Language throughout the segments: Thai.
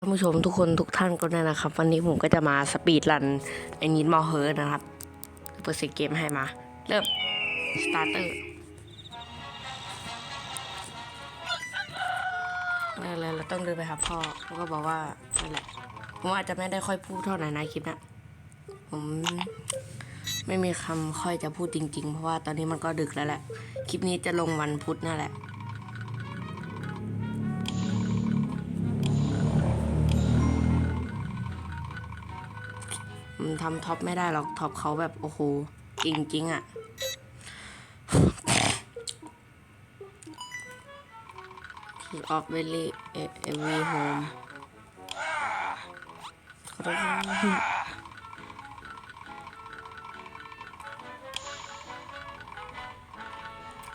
ท่านผู้ชมทุกคนทุกท่านก็ได้นะครับ วันนี้ผมก็จะมาสปีดรันไอ้นิดมอเฮิร์นะครับเปิดเสียงเกมให้มา เริ่มสตาร์เตอร์อะไรเราต้องเดินไปหาพ่อเขาก็บอกว่านั่นแหละผมอาจจะไม่ได้ค่อยพูดเท่าไหร่นะคลิปนะผมไม่มีคำค่อยจะพูดจริง ๆ เพราะว่าตอนนี้มันก็ดึกแล้วแหละคลิปนี้จะลงวันพุธนั่นแหละ มันทำท็อปไม่ได้หรอกท็อปเขาแบบโอ้โหจริงๆอะ King of Very Every Home ขอโทษ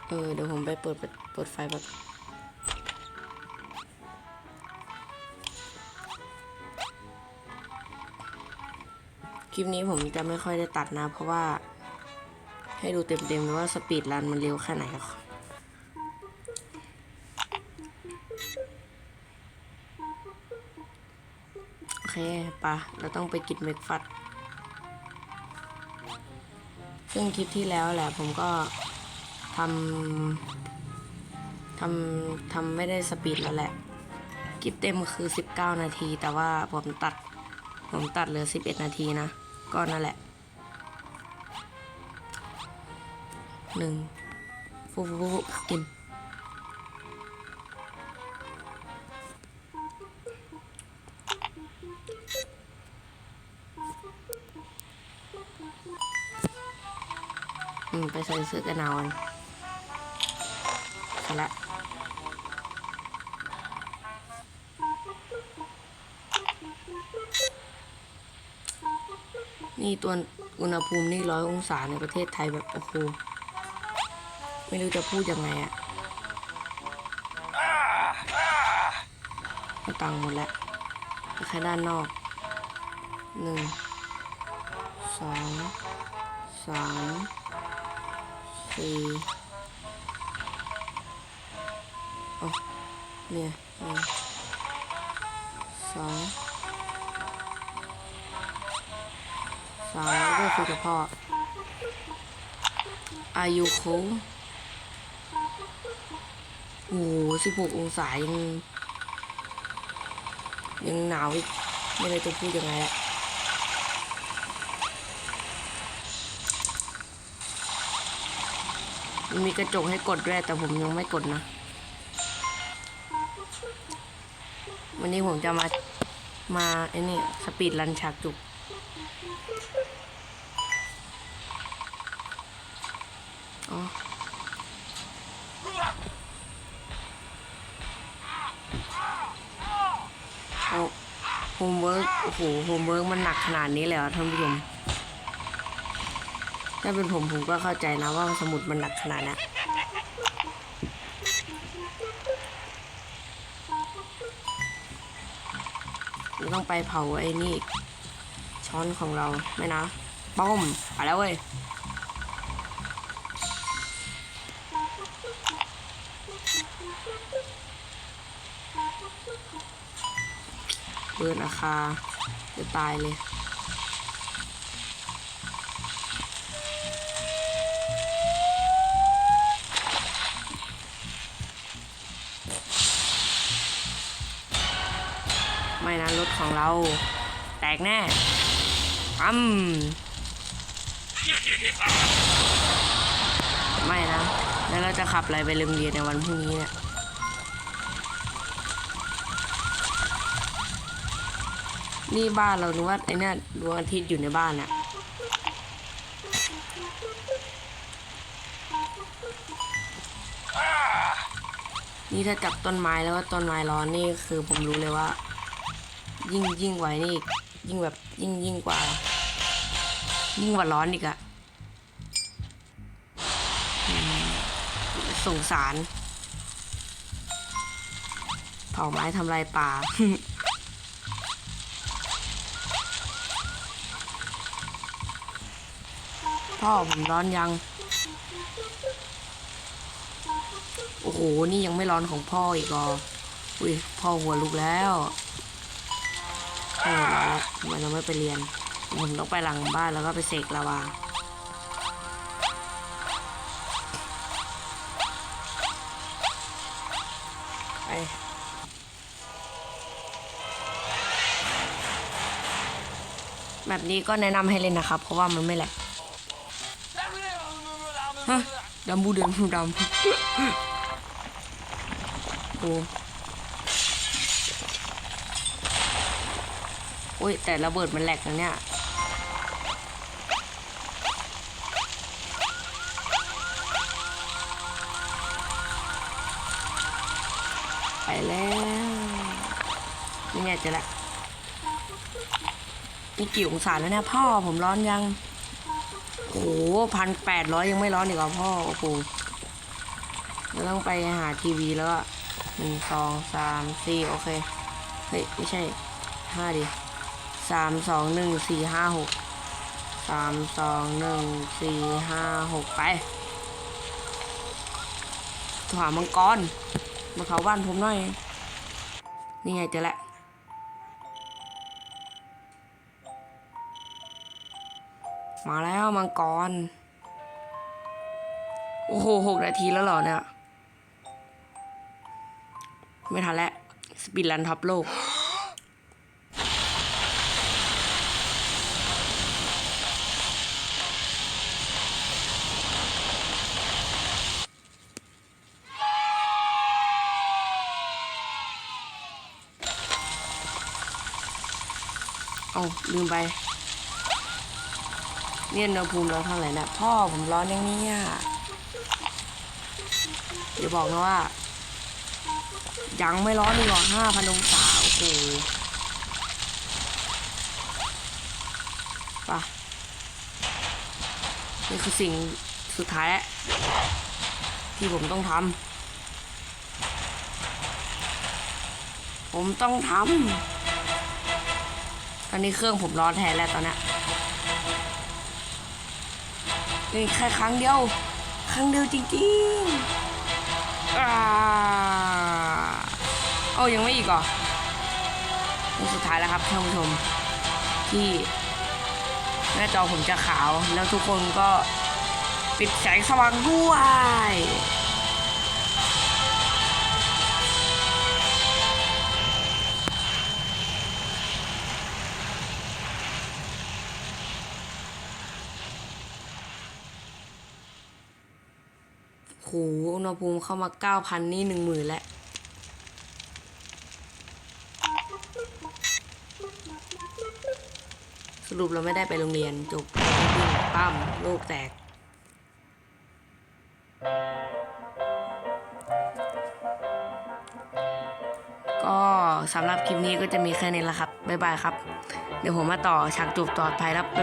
เออเดี๋ยวผมไปเปิดเปิดไฟแบบ คลิปนี้ผมจะไม่ค่อยได้ตัดนะ เพราะว่า ให้ดูเต็มๆเลยว่าสปีดรันมันเร็วแค่ไหนอะโอเคปะเราต้องไปกินเมกฟัดซึ่งคลิปที่แล้วแหละผมก็ทำทำทำไม่ได้สปีดแล้วแหละ คลิปเต็มคือ 19 นาที แต่ว่าผมตัด ผมตัดเหลือ 11 นาทีนะ ก็นั่นแหละหนึ่งฟูฟูฟูกินอืมไปใส่เสื้อกันหนาวกันเสร็จละ นี่ตัวอุณหภูมินี่ร้อยองศาในประเทศไทยแบบโอ้โหไม่รู้จะพูดยังไงอะตังหมดแล้วแค่ด้านนอกหนึ่งสองสามสี่โอ้เนี่ยหนึ่งสอง สามแล้วก็คุยกับพ่อ อายุโคโอ้โหสิบหกองศายังยังหนาวอีกไม่เลยจะพูดยังไงละมีกระจกให้กดด้วยแต่ผมยังไม่กดนะ วันนี้ผมจะมา มาไอ้นี่ สปีดรันฉากจุก อ๋อโอ้โฮมเวิร์กโอ้โหโฮมเวิร์กมันหนักขนาดนี้เลยเหรอท่านผู้ชมถ้าเป็นผมผมก็เข้าใจนะว่าสมุดมันหนักขนาดนี้นเราต้องไปเผาไอ้นี่ ช้อนของเราไม่นะป้อมไปแล้วเว้ย เปิดราคาจะตายเลยไม่นะรถของเรา แตกแน่อืมไม่นะ แล้วเราจะขับอะไรไปโรงเรียนในวันพรุ่งนี้เนี่ย นี่บ้านเรานึกว่าไอ้เนี่ยดวงอาทิตย์อยู่ในบ้านอะนี่ถ้าจับต้นไม้แล้วว่าต้นไม้ร้อนนี่คือผมรู้เลยว่า ยิ่งยิ่งไว้นี่ยิ่งแบบยิ่งยิ่งกว่า ยิ่งกว่าร้อนอีกอะสงสาร เผาไม้ทำลายป่า พ่อผมร้อนยัง โอ้โห นี่ยังไม่ร้อนของพ่ออีกอะอุ้ยพ่อหัวลุกแล้วทำไมเราไม่ไปเรียน ผมต้องไปหลังบ้านแล้วก็ไปเสกลาวาไปแบบนี้ก็แนะนำให้เล่นนะครับ เพราะว่ามันไม่แหลก ฮะดำบูเดือนบูดำโอ้โอ้ย แต่ระเบิดมันแหลกนะเนี่ยไปแล้วนี่ไงเจละนี่กี่องศาแล้วเนี่ยพ่อผมร้อนยัง โอ้โหพันแปดร้อยยังไม่ร้อนอีกเหรอพ่อ โอ้โหเราต้องไปหาทีวีแล้วก็หนึ่งสองสามสี่โอเค เฮ้ย ไม่ใช่ห้าดิสามสองหนึ่งสี่ห้าหกสามสองหนึ่งสี่ห้าหกไปถหามังกร มาเขาบ้านผมหน่อย นี่ไงเจอแล้ว มาแล้วมังกร โอ้โหหกนาทีแล้วเหรอเนี่ย ไม่ทันแล้ว สปีดรันท็อปโลก เอาลืมไป เนี่ยอุณหภูมิเราเท่าไหร่นะพ่อผมร้อนอย่างนี้อะเดี๋ยวบอกนะว่า ยังไม่ร้อนดีกว่าห้าพันองศาโอ้โหไปะนี่คือสิ่งสุดท้ายแล้วที่ผมต้องทำผมต้องทำตอนนี้เครื่องผมร้อนแทนแล้วตอนนี้ นี่แค่ครั้งเดียว ครั้งเดียวจริงๆอ่าเอายังไม่อีกเหรอนี่สุดท้ายแล้วครับท่านผู้ชม ที่หน้าจอผมจะขาวแล้วทุกคนก็ปิดแสงสว่างด้วย หอุณหภูมิเข้ามาเก้าพันนี่หนึ่งหมื่นแล้วสรุปเราไม่ได้ไปโรงเรียนจบปั้มโลกแตก ก็สำหรับคลิปนี้ก็จะมีแค่นี้แหละครับ บ๊ายบายครับ เดี๋ยวผมมาต่อฉากจบต่อไปแล้ว